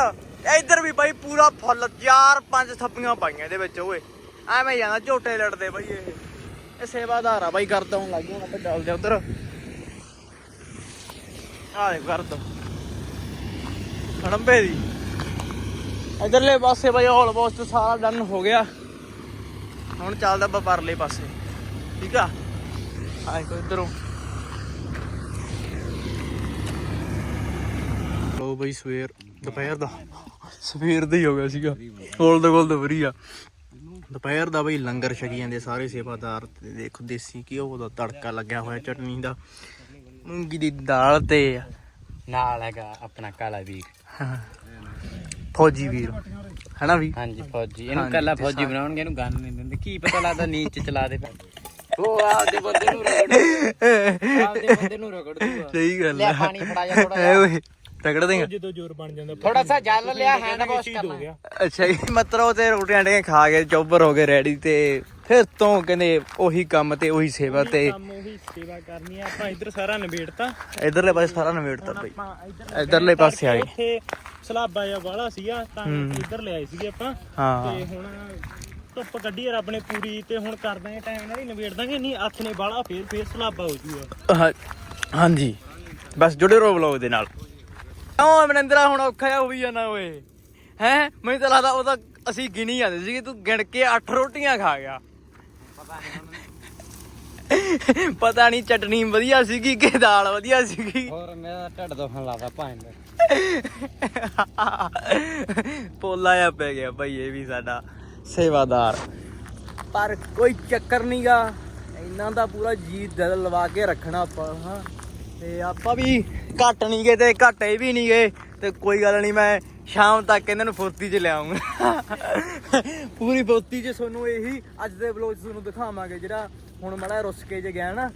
ਇੱਧਰ ਵੀ ਬਾਈ ਪੂਰਾ ਫੁੱਲ ਚਾਰ ਪੰਜ ਥੱਪੀਆਂ ਪਾਈਆਂ ਇਹਦੇ ਵਿੱਚ ਓਏ। ਐਵੇਂ ਜਾਂਦਾ ਝੋਟੇ ਲੜਦੇ ਬਾਈ ਇਹ। ਇਹ ਸੇਵਾਦਾਰ ਆ ਬਾਈ ਕਰਦਾ ਹੁਣ ਲੱਗ ਗਿਆ ਆਪਾਂ ਚੱਲਦੇ ਉਧਰ। ਆ ਦੇ ਕਰ ਖੜੰਬੇ ਦੀ। ਇਧਰਲੇ ਪਾਸੇ ਬਾਈ ਆਲਮੋਸਟ ਸਾਰਾ ਡਨ ਹੋ ਗਿਆ। ਹੁਣ ਚੱਲਦਾ ਆਪਾਂ ਪਰਲੇ ਪਾਸੇ। ਠੀਕ ਆ? ਆਏ ਕੋ ਇਧਰੋਂ। ਲੋ ਬਈ ਸਵੇਰ, ਦੁਪਹਿਰ ਦਾ। ਸਵੇਰ ਦਾ ਹੀ ਹੋ ਗਿਆ ਸੀਗਾ। ਕੋਲ ਦੇ ਕੋਲ ਤਾਂ ਵਧੀਆ। ਦੁਪਹਿਰ ਦਾ ਬਈ ਲੰਗਰ ਛਕੀ ਜਾਂਦੇ ਸਾਰੇ ਸੇਵਾਦਾਰ ਤੇ ਦੇਖੋ ਦੇਸੀ ਘਿਓ ਦਾ ਤੜਕਾ ਲੱਗਿਆ ਹੋਇਆ ਚਟਨੀ ਦਾ। ਮੂੰਗੀ ਦੀ ਦਾਲ ਤੇ ਨਾਲ ਹੈਗਾ ਆਪਣਾ ਕਾਲਾ ਵੀਰ। ਫੌਜੀ ਵੀਰ। ਹੈਨਾ ਵੀ? ਹਾਂਜੀ ਫੌਜੀ। ਇਹਨੂੰ ਕੱਲਾ ਫੌਜੀ ਬਣਾਉਣਗੇ ਇਹਨੂੰ ਗੰਨ ਨਹੀਂ ਦਿੰਦੇ। ਕੀ ਪਤਾ ਲੱਗਦਾ ਨੀਚ ਚਲਾ ਦੇ ਉਹ ਆਪਦੇ ਬੰਦੇ ਨੂੰ ਰਗੜ ਆਪਦੇ ਬੰਦੇ ਨੂੰ ਰਗੜ ਦੂਗਾ। ਸਹੀ ਗੱਲ ਆ। ਪਾਣੀ ਫੜਾ ਜਾ ਥੋੜਾ ਐ ਤਗੜ ਦੇਗਾ ਜਦੋਂ ਜ਼ੋਰ ਬਣ ਜਾਂਦਾ ਥੋੜਾ ਸਾ ਜਲ ਲਿਆ ਹੈਂਡ ਵਾਸ਼ ਕਰਨਾ। ਅੱਛਾ ਜੀ ਮਤਲਬ ਤੇ ਰੋਟੀਆਂ ਡੇ ਖਾ ਕੇ ਚੌਬਰ ਹੋ ਗਏ ਰੈਡੀ ਤੇ ਫਿਰ ਤੋਂ ਕਹਿੰਦੇ ਉਹੀ ਕੰਮ ਤੇ ਉਹੀ ਸੇਵਾ ਤੇ ਕੰਮ ਉਹੀ ਸੇਵਾ ਕਰਨੀ ਆ। ਆਪਾਂ ਇੱਧਰ ਸਾਰਾ ਨਿਬੇੜਤਾ। ਇਧਰਲੇ ਪਾਸੇ ਸਾਰਾ ਨਵੇੜਤਾ ਬਈ। ਆਪਾਂ ਇੱਧਰ ਇਧਰਲੇ ਪਾਸੇ ਆ ਗਏ ਉੱਥੇ ਸਲਾਬਾ ਵਾਲਾ ਸੀਗਾ ਤਾਂ। ਇੱਧਰ ਲਿਆਏ ਸੀਗੇ ਆਪਾਂ। ਹਾਂ। ਤੇ ਹੁਣ ਧੁੱਪ ਕੱਢੀ ਆ ਰੱਬ ਨੇ ਪੂਰੀ ਤੇ ਹੁਣ ਕਰ ਦਾਂਗੇ ਟਾਈਮ ਨਾਲ ਹੀ ਨਿਬੇੜ ਦਾਂਗੇ। ਨਹੀਂ ਹੱਥ ਨੇ ਬਾਲਾ ਫੇਰ ਫੇਰ ਸਲਾਬਾ ਹੋ ਜੂਗਾ। ਹਾਂ- ਹਾਂਜੀ। ਬਸ ਜੁੜੇ ਰਹੋ ਵਲੌਗ ਦੇ ਨਾਲ। ਕਿਉਂ ਅਮਰਿੰਦਰਾ ਹੁਣ ਔਖਾ ਜਿਹਾ ਹੋਈ ਜਾਣਾ ਓਏ। ਹੈ? ਮੈਨੂੰ ਤਾਂ ਲੱਗਦਾ ਉਹ ਤਾਂ ਅਸੀਂ ਗਿਣੀ ਜਾਂਦੇ ਸੀ ਤੂੰ ਗਿਣ ਕੇ 8 ਰੋਟੀਆਂ ਖਾ ਗਿਆ। ਪਤਾ ਨਹੀਂ ਚਟਨੀ ਵਧੀਆ ਸੀਗੀ ਕਿ ਦਾਲ ਵਧੀਆ ਸੀਗੀ। ਹੋਰ ਮੇਰਾ ਢਿੱਡ ਦੁਖਣ ਲੱਗਾ ਭਾਂ ਪੋਲਾ ਆ ਪੈ ਗਿਆ ਭਾਈ ਇਹ ਵੀ ਸਾਡਾ ਸੇਵਾਦਾਰ। ਪਰ ਕੋਈ ਚੱਕਰ ਨਹੀਂਗਾ ਇਹਨਾਂ ਦਾ ਪੂਰਾ ਜੀ ਦਿਲ ਲਵਾ ਕੇ ਰੱਖਣਾ ਆਪਾਂ ਹਾਂ। ਤੇ ਆਪਾਂ ਵੀ ਘੱਟ ਨਹੀਂ ਗਏ ਤੇ ਘਾਟੇ ਵੀ ਨਹੀਂ ਗਏ ਤੇ ਕੋਈ ਗੱਲ ਨਹੀਂ ਮੈਂ ਸ਼ਾਮ ਤੱਕ ਇਹਨਾਂ ਨੂੰ ਫੁਰਤੀ 'ਚ ਲਿਆਉਂਗਾ। ਪੂਰੀ ਫੁਰਤੀ 'ਚ ਤੁਹਾਨੂੰ ਇਹੀ ਅੱਜ ਦੇ ਵਲੋਗ 'ਚ ਤੁਹਾਨੂੰ ਦਿਖਾਵਾਂਗੇ ਜਿਹੜਾ ਹੁਣ ਮੜਾ ਰੁੱਸ ਕੇ ਜੇ ਗਿਆ ਨਾ,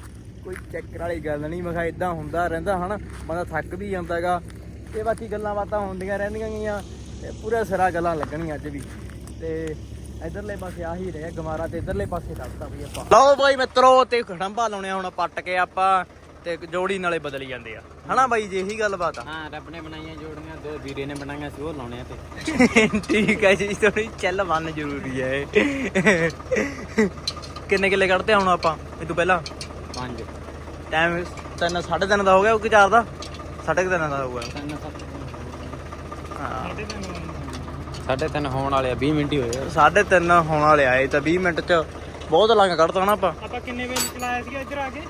ਕੋਈ ਚੱਕਰ ਵਾਲੀ ਗੱਲ ਨਹੀਂ ਮੈਂ ਕਿਹਾ ਇਦਾਂ ਹੁੰਦਾ ਰਹਿੰਦਾ ਹਨਾ, ਬੰਦਾ ਥੱਕ ਵੀ ਜਾਂਦਾ ਜਾਂਦਾਗਾ ਤੇ ਬਾਕੀ ਗੱਲਾਂ ਬਾਤਾਂ ਹੁੰਦੀਆਂ ਰਹਿੰਦੀਆਂ ਗਈਆਂ ਤੇ ਪੂਰਾ ਸਿਰਾ ਗੱਲਾਂ ਲੱਗਣਗੀਆਂ ਅੱਜ ਵੀ। ਤੇ ਇਧਰਲੇ ਪਾਸੇ ਆ ਹੀ ਰਿਹਾ ਗਮਾਰਾ ਤੇ ਇਧਰਲੇ ਪਾਸੇ ਦੱਸਦਾ ਵੀ ਆਪਾਂ। ਲਓ ਬਾਈ ਮਿੱਤਰੋ, ਤੇ ਖੜੰਬਾ ਲਾਉਣੇ ਹੁਣ ਪੱਟ ਕੇ ਆਪਾਂ। ਤੇ ਜੋੜੀ ਨਾਲੇ ਬਦਲ ਜਾਂਦੇ ਆ। ਹਨਾ ਬਾਈ ਜੀ ਇਹੀ ਗੱਲਬਾਤ ਆ। ਹਾਂ ਰੱਬ ਨੇ ਬਣਾਈਆਂ ਜੋੜੀਆਂ ਦੋ ਵੀਰੇ ਨੇ ਬਣਾਈਆਂ ਸੀ ਉਹ ਲਾਉਣੇ ਆ ਤੇ। ਠੀਕ ਹੈ ਜੀ ਥੋੜੀ ਚੱਲ ਬੰਨ ਜ਼ਰੂਰੀ ਹੈ। ਕਿੰਨੇ ਕਿੱਲੇ ਕੱਢਦੇ ਹੁਣ ਆਪਾਂ ਇਹ ਤੋਂ ਪਹਿਲਾਂ? ਪੰਜ। ਟਾਈਮ ਤਿੰਨ ਸਾਢੇ ਤਿੰਨ ਦਾ ਹੋ ਗਿਆ ਕਿ ਚਾਰ ਦਾ? ਸਾਢੇ ਕੁ ਤਿੰਨ ਦਾ ਹੋਊਗਾ। ਤਿੰਨ ਸੱਤ ਹਾਂ। ਸਾਢੇ ਤਿੰਨ ਹੋਣ ਵਾਲੇ ਆ 20 ਮਿੰਟ ਹੀ ਹੋਏ ਆ। ਸਾਢੇ ਤਿੰਨ ਹੋਣ ਵਾਲੇ ਆਏ ਤਾਂ 20 ਮਿੰਟ ਚ ਬਹੁਤ ਲੰਗ ਕੱਢਤਾ ਨਾ ਆਪਾਂ। ਆਪਾਂ ਕਿੰਨੇ ਵੇਲੇ ਚਲਾਇਆ ਸੀਗਾ ਇੱਧਰ ਆ ਕੇ?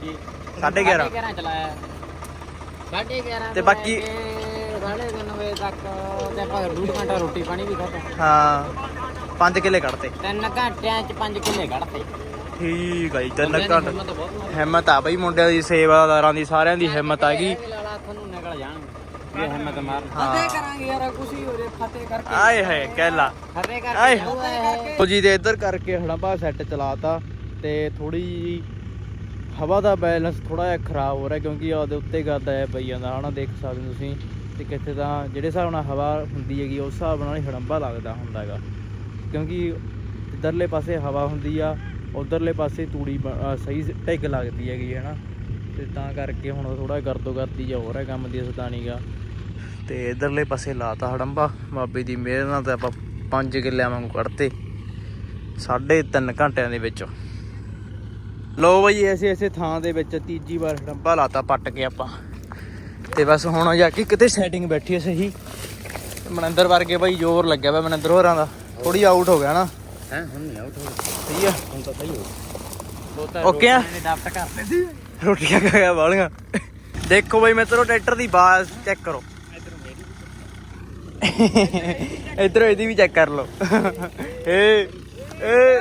ਕੀ 11:30 11 ਚਲਾਇਆ। 11:30 ਤੇ ਬਾਕੀ- ਸਾਢੇ ਤਿੰਨ ਵਜੇ ਤੱਕ ਤੇ ਆਪਾਂ ਘੰਟਾ ਰੋਟੀ ਪਾਣੀ ਵੀ ਖਾਧਾ। ਹਾਂ 5 ਕਿੱਲੇ ਕੱਢਤੇ। ਤਿੰਨ ਘੰਟਿਆਂ ਚ 5 ਕਿੱਲੇ ਕੱਢਤੇ। ਠੀਕ ਆ ਜੀ ਤਿੰਨ ਬੰਦਿਆਂ ਦੀ ਘੰਟੇ। ਹਿੰਮਤ ਆ ਬਈ ਮੁੰਡਿਆਂ ਦੀ ਸੇਵਾਦਾਰਾਂ ਦੀ ਸਾਰਿਆਂ ਦੀ ਹਿੰਮਤ ਆ ਗਈ। ਤੁਹਾਨੂੰ ਨਿਕਲ ਜਾਣਗੇ। ਇਹ ਹਿੰਮਤ ਮਾਰਨ। ਹਾਂ। ਫਤਿਹ ਕਰਾਂਗੇ ਯਾਰ ਕੁਛ ਹੀ ਜੇ ਫਤਿਹ ਕਰਕੇ। ਆਏ ਹੈ ਕਹਿਲਾ ਫਤਿਹ ਆਏ। ਕਰਕੇ ਉਹ ਜੀ ਦੇ ਇੱਧਰ ਕਰਕੇ ਹੜੰਬਾ ਸੈੱਟ ਚਲਾਤਾ ਤੇ ਥੋੜੀ ਜੀ ਹਵਾ ਦਾ ਬੈਲੈਂਸ ਥੋੜਾ ਜਿਹਾ ਖਰਾਬ ਹੋ ਰਿਹਾ ਕਿਉਂਕਿ ਉਹਦੇ ਉੱਤੇ ਕਰਦਾ ਹੈ ਪਈ ਜਾਂਦਾ ਹਨਾ ਦੇਖ ਸਕਦੇ ਹੋ ਤੁਸੀਂ ਤੇ ਕਿੱਥੇ ਤਾਂ ਜਿਹੜੇ ਹਿਸਾਬ ਨਾਲ ਹਵਾ ਹੁੰਦੀ ਹੈਗੀ, ਉਸ ਹਿਸਾਬ ਨਾਲ ਹੀ ਹੜੰਬਾ ਲੱਗਦਾ ਹੁੰਦਾ ਹੈਗਾ। ਕਿਉਂਕਿ ਇੱਧਰਲੇ ਪਾਸੇ ਹਵਾ ਹੁੰਦੀ ਆ, ਉਧਰਲੇ ਪਾਸੇ ਤੂੜੀ ਬ- ਸਹੀ ਢਿੱਗ ਲੱਗਦੀ ਹੈਗੀ, ਹੈ ਨਾ? ਤੇ ਤਾਂ ਕਰਕੇ ਹੁਣ ਥੋੜਾ ਗਰਦੋ ਗਰਦੀ ਜਿਹਾ ਹੋ ਰਿਹਾ ਕੰਮ ਦੀ ਸਦਾਨੀਗਾ ਤੇ ਇਧਰਲੇ ਪਾਸੇ ਲਾਤਾ ਹੜੰਬਾ, ਬਾਬੇ ਦੀ ਮਿਹਰ ਨਾਲ ਤਾਂ ਆਪਾਂ 5 ਕਿੱਲਿਆਂ ਵਾਂਗੂ ਕੱਢਤੇ। ਸਾਢੇ ਤਿੰਨ ਘੰਟਿਆਂ ਦੇ ਵਿੱਚ। ਲੋ ਬਈ ਐਸੇ ਐਸੇ ਥਾਂ ਦੇ ਵਿੱਚ ਤੀਜੀ ਵਾਰ ਹੜੰਬਾ ਲਾਤਾ ਪੱਟ ਕੇ ਆਪਾਂ। ਤੇ ਬਸ ਹੁਣ ਜਾ ਕੇ ਕਿਤੇ ਸੈਟਿੰਗ ਬੈਠੀ ਹੈ ਸਹੀ। ਮਨਿੰਦਰ ਵਰਗੇ ਬਾਈ ਜ਼ੋਰ ਲੱਗਿਆ ਵਾ ਮਨਿੰਦਰ ਹੋਰਾਂ ਦਾ। ਥੋੜੀ ਆਊਟ ਹੋ ਗਿਆ ਨਾ। ਹੈ ਹੁਣ ਨਹੀਂ ਆਊਟ ਹੋ ਸਹੀ ਆ। ਹੁਣ ਤਾਂ ਸਹੀ ਹੋ ਬਹੁਤਾ Okay ਆ? ਡਾਫਟ ਕਰ ਲੈਂਦੀ ਰੋਟੀਆਂ ਖਾ ਗਿਆ ਵਾਲੀਆਂ। ਦੇਖੋ ਬਈ ਮਿੱਤਰੋ ਟਰੈਕਟਰ ਦੀ ਬਾਜ਼ ਚੈੱਕ ਕਰੋ। ਇਧਰੋਂ ਇਹਦੀ ਵੀ ਚੈੱਕ ਕਰ ਲਓ। ਏ ਏ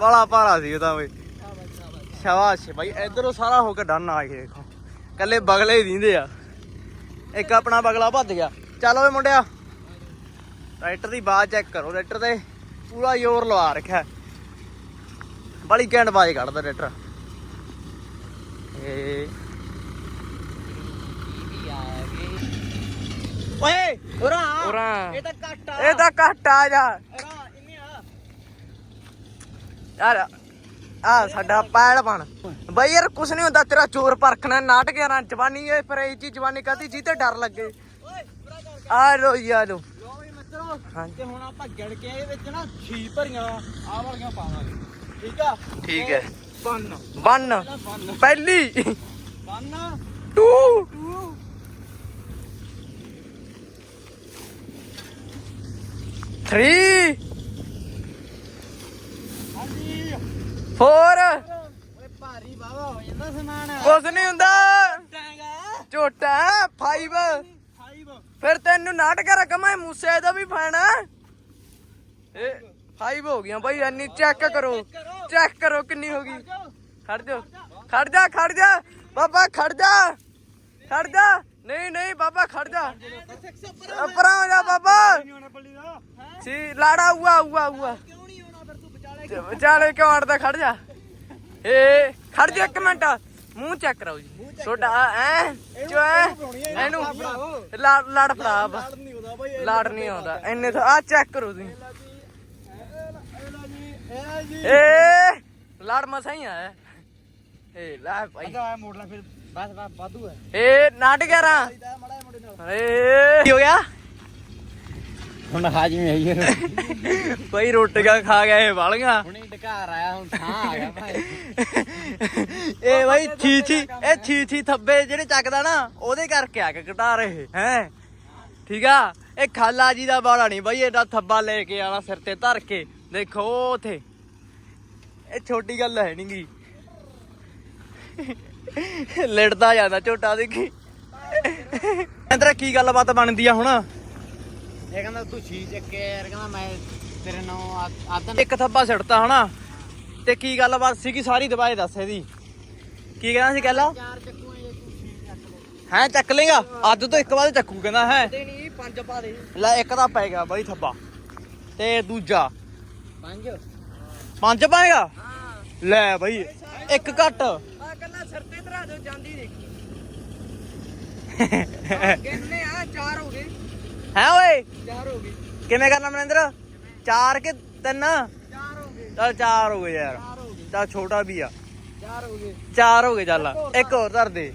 ਬੜਾ ਭਾਰਾ ਸੀ ਉਹ ਤਾਂ ਬਈ। ਸ਼ਾਬਾਸ਼ ਬਾਈ ਇਧਰੋਂ ਸਾਰਾ ਹੋ ਕੇ ਡਨ ਆ ਕੇ ਦੇਖੋ। ਕੱਲੇ ਬਗਲੇ ਹੀ ਦਿੰਦੇ ਆ। ਇੱਕ ਆਪਣਾ ਬਗਲਾ ਭੱਜ ਗਿਆ। ਚੱਲ ਓਏ ਮੁੰਡਿਆ। ਟਰੈਕਟਰ ਦੀ ਬਾਜ਼ ਚੈੱਕ ਕਰੋ ਟਰੈਕਟਰ ਤੇ ਪੂਰਾ ਜ਼ੋਰ ਲਵਾ ਰੱਖਿਆ। ਬੜੀ ਘੈਂਟ ਬਾਜ਼ ਕੱਢਦਾ ਟਰੈਕਟਰ ਏ। ਓਏ ਉਰਾ ਉਰਾ। ਇਹ ਤਾਂ ਘੱਟ। ਆ ਇਹ ਤਾਂ ਘੱਟ ਆ ਜਾ ਯਾਰ ਆ ਸਾਡਾ ਪੈੜ ਬਣ ਬਈ ਯਾਰ ਕੁਛ ਨਹੀਂ ਹੁੰਦਾ ਤੇਰਾ ਚੋਰ ਪਰਖਣਾ ਨਾਟਕ ਯਾਰਾਂ ਜਵਾਨੀ ਇਹ ਪਰ ਇਹ ਜੀ ਜਵਾਨੀ ਕਾਦੀ ਜੀ ਤੇ ਡਰ ਲੱਗੇ। ਓਏ ਪੂਰਾ ਕਰ ਆ ਲੋ ਯਾਰੋ ਲੋ ਵੀ ਮਿੱਤਰੋ ਹਾਂਜੀ। ਤੇ ਹੁਣ ਆਪਾਂ ਗੜ ਕੇ ਇਹਦੇ ਵਿੱਚ ਨਾ ਛੀ ਭਰੀਆਂ ਆ ਵਾਲੀਆਂ ਪਾਵਾਂਗੇ। ਠੀਕ ਆ? ਠੀਕ ਹੈ। ਬੰਨ। ਬੰਨ। ਪਹਿਲਾਂ ਬੰਨ। ਪਹਿਲੀ। ਬੰਨ 2 3 ਹਾਂਜੀ 4 ਓਏ ਭਾਰੀ ਬਾਵਾ ਹੋ ਜਾਂਦਾ ਸਮਾਨ ਕੁਛ ਨਹੀਂ ਹੁੰਦਾ ਟਾਂਗਾ ਝੋਟਾ 5 5 ਫਿਰ ਤੈਨੂੰ ਨਾਟਕ ਰਕਮ ਹੈ ਮੂਸੇ ਦਾ ਵੀ ਫਾਣਾ ਇਹ 5 ਹੋ ਗਈਆਂ ਬਾਈ, ਇੰਨੀ ਚੈੱਕ ਕਰੋ। ਚੈੱਕ ਕਰੋ ਕਿੰਨੀ ਹੋ ਗਈ। ਖੜ ਜਾ ਖੜ ਜਾ ਖੜ ਜਾ। ਬਾਬਾ, ਖੜ ਜਾ। ਖੜ ਜਾ। ਨਹੀਂ ਨਹੀਂ, ਬਾਬਾ, ਖੜ ਜਾ। ਪਰਾਂ ਹੋ ਜਾ ਬਾਬਾ। ਸੀ, ਲਾੜਾ ਹੁਆ ਹੁਆ ਹੁਆ ਵਿਚਾਲੇ ਕਿਉਂ ਅੜਦਾ ਖੜ ਜਾ। ਏ ਖੜ ਜਾ ਇੱਕ ਮਿੰਟ। ਮੂੰਹ ਚੈੱਕ ਕਰਾਓ ਜੀ। ਤੁਹਾਡਾ ਐ, ਜੋ ਐ, ਇਹਨੂੰ ਲੜ ਲੜ ਫੜਾ, ਬਸ। ਨਹੀਂ ਲੜ ਨਹੀਂ ਆਉਂਦਾ। ਇੰਨੇ ਆ ਚੈੱਕ ਕਰੋ ਤੁਸੀਂ। ਇਹਲਾ ਜੀ ਇਹਲਾ ਜੀ ਏ ਲੜ ਮਸਾ ਹੀ ਆਇਆ ਏ ਲੈ ਭਾਈ। ਆ ਮੋੜ ਲੈ ਫਿਰ ਬਸ ਬਸ ਵਾਧੂ ਹੈ ਏ ਨਾਟ ਕਰਾਂ ਇਹਦਾ ਮੜਾ ਮੁੰਡੇ ਨਾਲ। ਏ ਕੀ ਹੋ ਗਿਆ? ਹੁਣ ਹਾਜਮੇ ਆਈ ਹੈ। ਭਾਈ ਰੋਟੀਆਂ ਖਾ ਗਿਆ ਇਹ ਵਾਲੀਆਂ। ਹੁਣੇ ਢਕਾਰ ਆਇਆ ਹੁਣ ਥਾਂ ਆ ਗਿਆ ਭਾਈ। ਇਹ ਭਾਈ ਛੀ ਛੀ ਇਹ ਛੀ ਛੀ ਥੱਬੇ ਜਿਹੜੇ ਚੱਕਦਾ ਨਾ ਉਹਦੇ ਕਰਕੇ ਆ ਕੇ ਘਟਾ ਰਹੇ ਹੈ। ਠੀਕ ਆ? ਇਹ ਖਾਲਾ ਜੀ ਦਾ ਬਾੜਾ ਨਹੀਂ ਭਾਈ ਇਹਦਾ ਥੱਬਾ ਲੈ ਕੇ ਆਣਾ ਸਿਰ ਤੇ ਧਰ ਕੇ। ਦੇਖੋ ਉਥੇ। ਇਹ ਛੋਟੀ ਗੱਲ ਹੈ ਨਹੀਂਗੀ ਲੜਦਾ ਜਾਂਦਾ ਝੋਟਾ ਦੇਖੀ ਅੰਦਰ ਕੀ ਗੱਲਬਾਤ ਬਣਦੀ ਆ ਹੁਣ? ਇਹ ਕਹਿੰਦਾ ਤੂੰ ਛੀ ਚੱਕੇ ਯਾਰ ਕਹਿੰਦਾ ਮੈਂ ਤੇਰੇ ਨਾਲ ਆਦਨ ਇੱਕ ਥੱਬਾ ਸਿੱਟਤਾ ਹਨਾ। ਤੇ ਕੀ ਗੱਲਬਾਤ ਸੀਗੀ ਸਾਰੀ ਦਵਾਈ ਦੱਸ ਇਹਦੀ। ਕੀ ਕਹਿੰਦਾ ਸੀ ਕਹਿਲਾ? ਚਾਰ ਚੱਕੂ ਇਹ ਤੂੰ ਛੀ ਚੱਕ ਲੈ। ਹੈ ਚੱਕ ਲੇਗਾ? ਅੱਜ ਤੋਂ ਇੱਕ ਵਾਰ ਚੱਕੂ ਕਹਿੰਦਾ ਹੈ। ਨਹੀਂ ਪੰਜ ਪਾ ਦੇ। ਲੈ ਇੱਕ ਤਾਂ ਪੈ ਗਿਆ ਬਾਈ ਥੱਬਾ। ਤੇ ਦੂਜਾ। ਪੰਜ। ਪੰਜ ਪਾਏਗਾ? ਹਾਂ। ਲੈ ਬਾਈ ਇੱਕ ਘੱਟ। ਆ ਕੱਲਾ ਸਿਰ ਤੇ ਧਰਾ ਦੋ ਜਾਂਦੀ ਦੇਖੀ ਕਿੰਨੇ ਆ ਚਾਰ ਹੋ ਗਏ। ਹੈ ਓਏ? ਚਾਰ ਹੋ ਗਏ। ਕਿਵੇਂ ਕਰਨਾ ਮਨਿੰਦਰ? ਚਾਰ ਕਿ ਤਿੰਨ? ਚਾਰ ਹੋ ਗਏ। ਚੱਲ ਚਾਰ ਹੋ ਗਏ ਯਾਰ। ਚੱਲ ਛੋਟਾ ਵੀ ਆ। ਚਾਰ ਹੋ ਗਏ। ਚਾਰ ਹੋ ਗਏ ਚੱਲ। ਇੱਕ ਹੋਰ ਧਰ ਦੇ।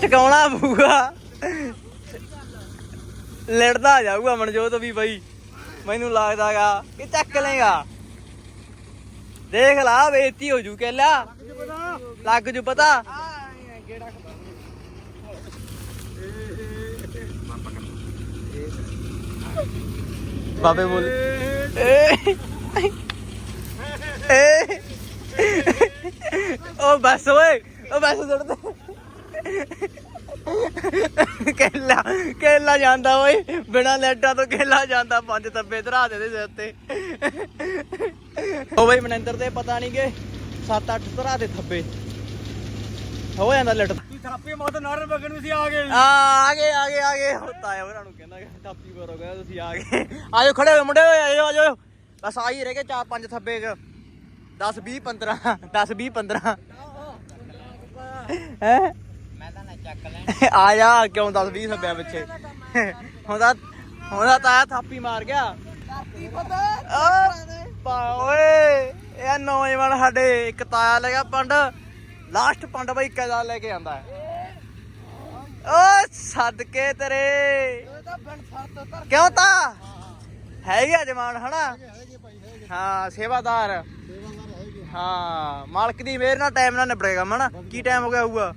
ਚਕਾਉਣਾ ਪਊਗਾ। ਲੜਦਾ ਜਾਊਗਾ ਮਨਜੋਤ ਵੀ ਬਈ ਮੈਨੂੰ ਲੱਗਦਾਗਾ ਕਿ ਚੱਕ ਲੇਗਾ ਦੇਖ ਲਾ ਬੇਇੱਜ਼ਤੀ ਹੋ ਜੂ ਕਹਿਲਾ ਲੱਗ ਜੂ ਪਤਾ ਬਾਬੇ ਬੋਲ ਏ ਏ ਬਸ ਓਏ ਉਹ ਬਸ ਛੱਡ ਕੇਲਾ ਕੇਲਾ ਜਾਂਦਾ ਓਏ ਬਿਨਾ ਲੈਟਾਂ ਤੋਂ ਕੇਲਾ ਜਾਂਦਾ ਪੰਜ ਤੱਬੇ ਧਰਾ ਦੇ ਦੇ ਸਿਰ ਤੇ। ਉਹ ਬਈ ਮਨਿੰਦਰ ਦੇ ਪਤਾ ਨਹੀਂ ਕਿ 7-8 ਧਰਾ ਦੇ ਥੱਬੇ। ਹੋ ਜਾਂਦਾ ਲੈਟ। ਤੂੰ ਥਾਪੀ ਮੋਤ ਨਾਰਨ ਬਗਣ ਨੂੰ ਸੀ ਆ ਗਏ। ਆ ਆ ਗਏ ਆ ਗਏ ਆ ਗਏ। ਹੁੰਦਾ ਹੈ ਉਹਨਾਂ ਨੂੰ ਕਹਿੰਦਾ ਕਿ ਟਾਪੀ ਕਰੋਗੇ ਤੁਸੀਂ ਆ ਗਏ। ਆਜੋ ਖੜੇ ਹੋਏ ਮੁੰਡੇ ਓਏ ਆਜੋ ਆਜੋ। ਬਸ ਆ ਹੀ ਰਹਿ ਗਏ ਚਾਰ ਪੰਜ ਥੱਬੇ 10 20 15 10 20 15 ਹੈ? ਆ ਜਾ ਕਿਉਂ 10 20 ਥੱਬਿਆਂ ਪਿੱਛੇ? ਹੁੰਦਾ ਹੁੰਦਾ ਤਾਂ ਥਾਪੀ ਮਾਰ ਗਿਆ। ਆ, ਪਾ ਓਏ ਇਹ ਨੌਜਵਾਨ ਸਾਡੇ ਇੱਕ ਤਾਇਆ ਲੈ ਗਿਆ ਪੰਡ। ਲਾਸਟ ਪੰਡ ਬਈ ਕਿਹਦਾ ਲੈ ਕੇ ਆਂਦਾ। ਓ ਸਦਕੇ ਤੇਰੇ। ਕਿਉਂ ਤਾਂ? ਹੈਗਾ ਜਮਾਨ ਹਨਾ? ਹਾਂ ਸੇਵਾਦਾਰ। ਹਾਂ ਮਾਲਕ ਦੀ ਮਿਹਰ ਨਾਲ ਟਾਈਮ ਨਾਲ ਨਿਬੜੇਗਾ ਮਣਾ ਕੀ ਟਾਈਮ ਹੋ ਗਿਆ ਹੋਊਗਾ?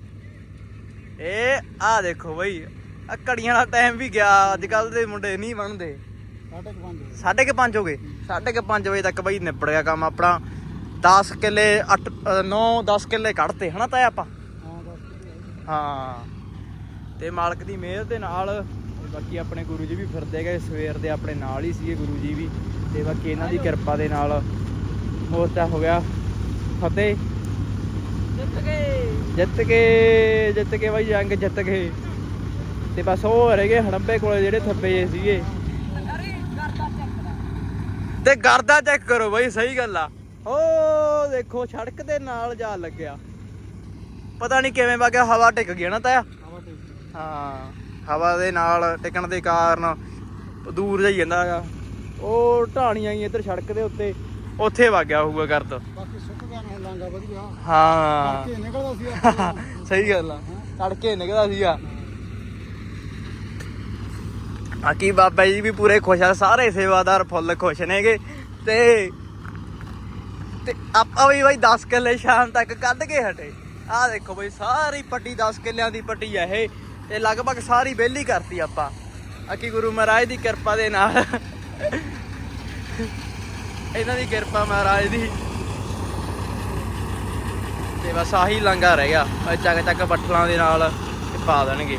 ਇਹ ਆ ਦੇਖੋ ਬਈ ਆ ਘੜੀਆਂ ਦਾ ਟਾਈਮ ਵੀ ਗਿਆ ਅੱਜ ਕੱਲ ਦੇ ਮੁੰਡੇ ਨਹੀਂ ਬਣਦੇ। ਸਾਢੇ ਕੇ 5 ਹੋ ਗਏ। ਸਾਢੇ ਕੇ 5 ਵਜੇ ਤੱਕ ਬਈ ਨਿਬੜ ਗਿਆ ਕੰਮ ਆਪਣਾ। 10 ਕਿੱਲੇ 8 9 10 ਕਿੱਲੇ ਕੱਢਤੇ ਹਨਾ ਤਾਂ ਆਪਾਂ? ਹਾਂ ਤੇ ਮਾਲਕ ਦੀ ਮਿਹਰ ਦੇ ਨਾਲ ਬਾਕੀ ਆਪਣੇ ਗੁਰੂ ਜੀ ਵੀ ਫਿਰਦੇ ਗਏ ਸਵੇਰ ਦੇ ਆਪਣੇ ਨਾਲ ਹੀ ਸੀਗੇ ਗੁਰੂ ਜੀ ਵੀ। ਤੇ ਬਾਕੀ ਇਹਨਾਂ ਦੀ ਕਿਰਪਾ ਦੇ ਨਾਲ ਮੋਰਚਾ ਹੋ ਗਿਆ। ਫਤਿਹ। ਜਿੱਤ ਗਏ। ਜਿੱਤ ਗਏ ਜਿੱਤ ਕੇ ਬਾਈ ਜੰਗ ਜਿੱਤ ਗਏ। ਤੇ ਬਸ ਉਹ ਰਹਿ ਗਏ ਹੜੰਬੇ ਕੋਲੇ ਜਿਹੜੇ ਥੱਬੇ ਜੇ ਸੀਗੇ। ਤੇ ਗਰਦਾ ਚੈੱਕ ਕਰੋ ਬਾਈ ਸਹੀ ਗੱਲ ਆ। ਓ ਦੇਖੋ ਸੜਕ ਦੇ ਨਾਲ ਜਾ ਲੱਗਿਆ। ਪਤਾ ਨਹੀਂ ਕਿਵੇਂ ਵਗਿਆ ਹਵਾ ਟਿਕ ਗਈ ਨਾ ਤਾਇਆ? ਹਾਂ ਹਵਾ ਦੇ ਨਾਲ ਟਿਕਣ ਦੇ ਕਾਰਨ ਦੂਰ ਜਾਈ ਜਾਂਦਾ ਹੈਗਾ। ਉਹ ਢਾਣੀਆਂ ਹੀ ਇੱਧਰ ਸੜਕ ਦੇ ਉੱਤੇ। ਉੱਥੇ ਵਗ ਗਿਆ ਹੋਊਗਾ ਗਰਦ ਬਾਕੀ ਸੁੱਕ ਗਿਆ ਨਾ ਲਾਂਗਾ ਵਧੀਆ। ਹਾਂ। ਕਿ ਨਿਕਲਦਾ ਸੀ ਸਹੀ ਗੱਲ ਆ। ਤੜਕੇ ਨਿਕਲਦਾ ਸੀਗਾ। ਬਾਕੀ ਬਾਬਾ ਜੀ ਵੀ ਪੂਰੇ ਖੁਸ਼ ਆ ਸਾਰੇ ਸੇਵਾਦਾਰ ਫੁੱਲ ਖੁਸ਼ ਨੇਗੇ। ਤੇ ਤੇ ਆਪਾਂ ਵੀ ਬਾਈ 10 ਕਿੱਲੇ ਸ਼ਾਮ ਤੱਕ ਕੱਢ ਕੇ ਹਟੇ। ਆਹ ਦੇਖੋ ਬਈ ਸਾਰੀ ਪੱਟੀ 10 ਕਿੱਲਿਆਂ ਦੀ ਪੱਟੀ ਆ ਇਹ। ਤੇ ਲਗਭਗ ਸਾਰੀ ਵਿਹਲੀ ਕਰਤੀ ਆਪਾਂ। ਅਕੀ ਗੁਰੂ ਮਹਾਰਾਜ ਦੀ ਕਿਰਪਾ ਦੇ ਨਾਲ। ਇਹਨਾਂ ਦੀ ਕਿਰਪਾ ਮਹਾਰਾਜ ਦੀ ਤੇ ਬਸ ਆਹੀ ਲੰਗਾ ਰਹਿ ਗਿਆ ਇਹ ਚੱਕ ਚੱਕ ਬੱਠਲਾਂ ਦੇ ਨਾਲ ਤੇ ਪਾ ਦੇਣਗੇ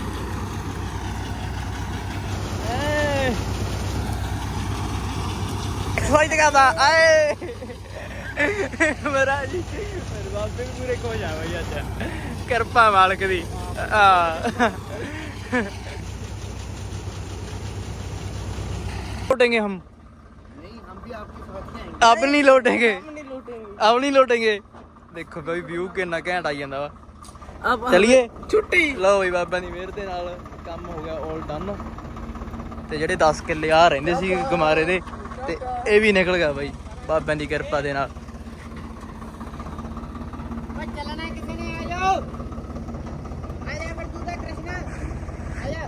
ਕੋਈ ਤੇ ਕਹਦਾ ਆਏ ਮੇਰਾ ਜੀ ਮੇਰੇ ਬਾਪੇ ਵੀ ਪੂਰੇ ਖੋ ਜਾ ਬਈ ਅੱਜ ਕਿਰਪਾ ਮਾਲਕ ਦੀ ਆ लौटेंगे हम अब नहीं लौटेंगे अब नहीं लौटेंगे ਦੇਖੋ ਬਈ ਵਿਊ ਕਿੰਨਾ ਘੈਂਟ ਆਈ ਜਾਂਦਾ ਵਾ अब ਚਲਿਏ ਛੁੱਟੀ ਲਓ ਬਈ ਬਾਬਾ ਦੀ ਮਿਹਰ ਦੇ ਨਾਲ ਕੰਮ ਹੋ ਗਿਆ 올 ਡਨ ਤੇ ਜਿਹੜੇ 10 ਕਿੱਲੇ ਆ ਰਹਿੰਦੇ ਸੀ ਗਮਾਰੇ ਦੇ ਤੇ ਇਹ ਵੀ ਨਿਕਲ ਗਿਆ ਬਾਈ ਬਾਬਿਆਂ ਦੀ ਕਿਰਪਾ ਦੇ ਨਾਲ चलना है किसी ने आ जाओ आ जा बटूदा कृष्णा आ जा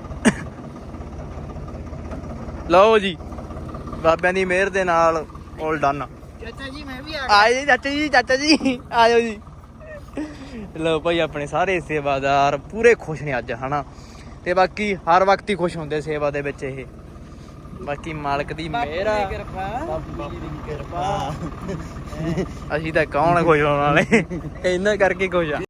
ਲਓ ਜੀ ਬਾਬਿਆਂ ਦੀ ਮਿਹਰ ਦੇ ਨਾਲ 올 ਡਨ ਚਾਚਾ ਜੀ ਮੈਂ ਵੀ ਆ ਗਿਆ। ਆਏ ਜੀ ਚਾਚਾ ਜੀ ਚਾਚਾ ਜੀ ਆਇਓ ਜੀ। ਲੋ ਭਾਈ ਆਪਣੇ ਸਾਰੇ ਸੇਵਾਦਾਰ ਪੂਰੇ ਖੁਸ਼ ਨੇ ਅੱਜ ਹਨਾ? ਤੇ ਬਾਕੀ ਹਰ ਵਕਤ ਹੀ ਖੁਸ਼ ਹੁੰਦੇ ਸੇਵਾ ਦੇ ਵਿੱਚ ਇਹ। ਬਾਕੀ ਮਾਲਕ ਦੀ ਮਿਹਰ ਆ। ਅਸੀਂ ਤਾਂ ਕੌਣ ਖੁਸ਼ ਹੋਣਾ ਵਾਲੇ? ਇਹਨਾਂ ਕਰਕੇ ਖੁਸ਼ ਆ।